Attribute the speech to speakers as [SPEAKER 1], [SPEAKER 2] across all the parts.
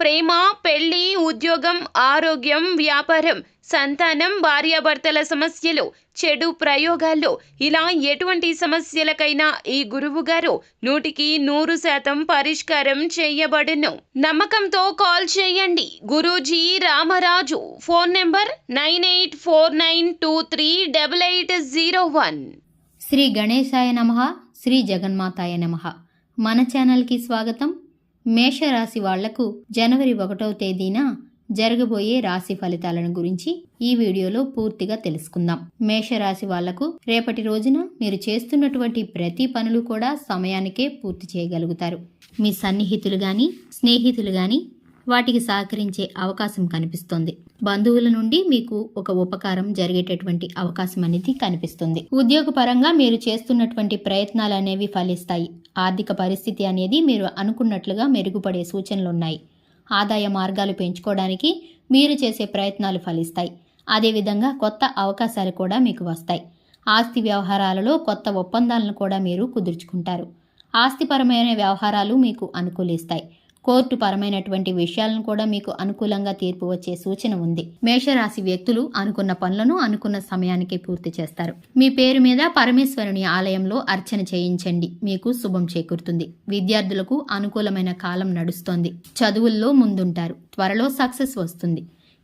[SPEAKER 1] ప్రేమ పెళ్ళి ఉద్యోగం ఆరోగ్యం వ్యాపారం సంతానం భార్యాభర్తల సమస్యలు చెడు ప్రయోగాలు. ఇలా ఎటువంటి సమస్యలకైనా ఈ గురువు గారు నూటికి నూరు శాతం పరిష్కారం చేయబడును. నమ్మకంతో కాల్ చేయండి. Guruji Ramaraju. Phone number nine eight four nine two three double eight zero one.
[SPEAKER 2] Shri గణేశాయ నమ శ్రీ జగన్మాతాయ నమ. మన ఛానల్కి స్వాగతం. మేషరాశి వాళ్ళకు జనవరి ఒకటవ తేదీన జరగబోయే రాశి ఫలితాలను గురించి ఈ వీడియోలో పూర్తిగా తెలుసుకుందాం. మేషరాశి వాళ్ళకు రేపటి రోజున మీరు చేస్తున్నటువంటి ప్రతి పనులు కూడా సమయానికే పూర్తి చేయగలుగుతారు. మీ సన్నిహితులు గాని స్నేహితులు గాని వాటికి సహకరించే అవకాశం కనిపిస్తుంది. బంధువుల నుండి మీకు ఒక ఉపకారం జరిగేటటువంటి అవకాశం అనేది కనిపిస్తుంది. ఉద్యోగపరంగా మీరు చేస్తున్నటువంటి ప్రయత్నాలు అనేవి ఫలిస్తాయి. ఆర్థిక పరిస్థితి అనేది మీరు అనుకున్నట్లుగా మెరుగుపడే సూచనలు ఉన్నాయి ఆదాయ మార్గాలు పెంచుకోవడానికి మీరు చేసే ప్రయత్నాలు ఫలిస్తాయి. అదేవిధంగా కొత్త అవకాశాలు కూడా మీకు వస్తాయి. ఆస్తి వ్యవహారాలలో కొత్త ఒప్పందాలను కూడా మీరు కుదుర్చుకుంటారు. ఆస్తిపరమైన వ్యవహారాలు మీకు అనుకూలిస్తాయి. కోర్టు పరమైనటువంటి విషయాలను కూడా మీకు అనుకూలంగా తీర్పు వచ్చే సూచన ఉంది. మేషరాశి వ్యక్తులు అనుకున్న పనులను అనుకున్న సమయానికి పూర్తి చేస్తారు. మీ పేరు మీద పరమేశ్వరుని ఆలయంలో అర్చన చేయించండి. మీకు శుభం చేకూరుతుంది. విద్యార్థులకు అనుకూలమైన కాలం నడుస్తోంది. చదువుల్లో ముందుంటారు. త్వరలో సక్సెస్ వస్తుంది.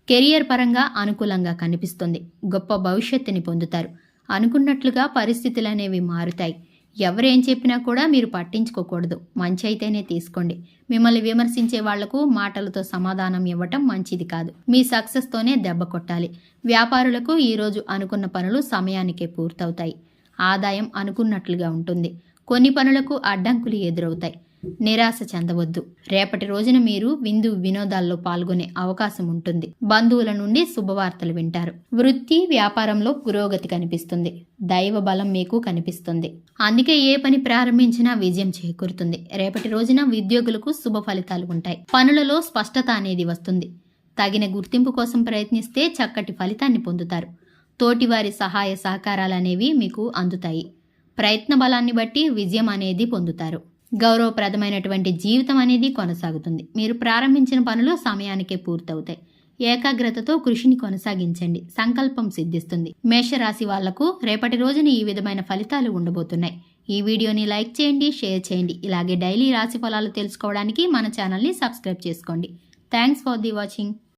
[SPEAKER 2] కెరియర్ పరంగా అనుకూలంగా కనిపిస్తుంది. గొప్ప భవిష్యత్తుని పొందుతారు. అనుకున్నట్లుగా పరిస్థితులు అనేవి మారుతాయి. ఎవరేం చెప్పినా కూడా మీరు పట్టించుకోకూడదు. మంచి అయితేనే తీసుకోండి. మిమ్మల్ని విమర్శించే వాళ్ళకు మాటలతో సమాధానం ఇవ్వటం మంచిది కాదు. మీ సక్సెస్తోనే దెబ్బ కొట్టాలి. వ్యాపారులకు ఈరోజు అనుకున్న పనులు సమయానికే పూర్తవుతాయి. ఆదాయం అనుకున్నట్లుగా ఉంటుంది. కొన్ని పనులకు అడ్డంకులు ఎదురవుతాయి. నిరాశ చెందవద్దు. రేపటి రోజున మీరు విందు వినోదాల్లో పాల్గొనే అవకాశం ఉంటుంది. బంధువుల నుండి శుభవార్తలు వింటారు. వృత్తి వ్యాపారంలో పురోగతి కనిపిస్తుంది. దైవ బలం మీకు కనిపిస్తుంది. అందుకే ఏ పని ప్రారంభించినా విజయం చేకూరుతుంది. రేపటి రోజున ఉద్యోగులకు శుభ ఫలితాలు ఉంటాయి. పనులలో స్పష్టత అనేది వస్తుంది. తగిన గుర్తింపు కోసం ప్రయత్నిస్తే చక్కటి ఫలితాన్ని పొందుతారు. తోటివారి సహాయ సహకారాలు అనేవి మీకు అందుతాయి. ప్రయత్న బలాన్ని బట్టి విజయం అనేది పొందుతారు. గౌరవప్రదమైనటువంటి జీవితం అనేది కొనసాగుతుంది. మీరు ప్రారంభించిన పనులు సమయానికే పూర్తవుతాయి. ఏకాగ్రతతో కృషిని కొనసాగించండి. సంకల్పం సిద్ధిస్తుంది. మేషరాశి వాళ్ళకు రేపటి రోజున ఈ విధమైన ఫలితాలు ఉండబోతున్నాయి. ఈ వీడియోని లైక్ చేయండి షేర్ చేయండి. ఇలాగే డైలీ రాశి ఫలాలు తెలుసుకోవడానికి మన ఛానల్ని సబ్స్క్రైబ్ చేసుకోండి. Thanks for the watching.